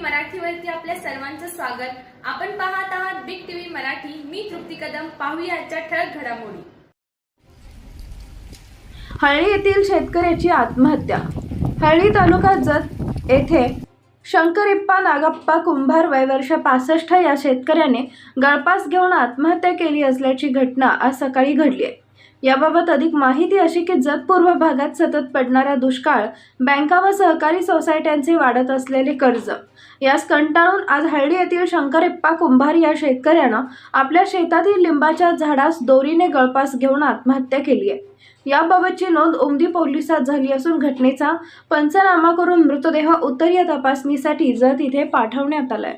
मराठीवरती आपल्या सर्वांचं स्वागत. आपण पाहत आहात बिग टीव्ही मराठी. मी तृप्ती कदम. पाहूया आजच्या ठळक घडामोडी. हळळी येथील शेतकऱ्याची आत्महत्या. हळ्ळी तालुका जत येथे शंकरिप्पा नागप्पा कुंभार वय वर्ष पासष्ट या शेतकऱ्याने गळपास घेऊन आत्महत्या केली असल्याची घटना आज सकाळी घडली आहे. याबाबत अधिक माहिती अशी की जत पूर्व भागात सतत पडणारा दुष्काळ बँका व सहकारी सोसायट्यांचे वाढत असलेले कर्ज. यास कंटाळून आज हळदी येथील शंकरप्पा कुंभार या शेतकऱ्यानं आपल्या शेतातील लिंबाच्या झाडास दोरीने गळपास घेऊन आत्महत्या केली आहे. याबाबतची नोंद उमदी पोलिसात झाली असून घटनेचा पंचनामा करून मृतदेह उत्तरीय तपासणीसाठी जत इथे पाठवण्यात आलाय.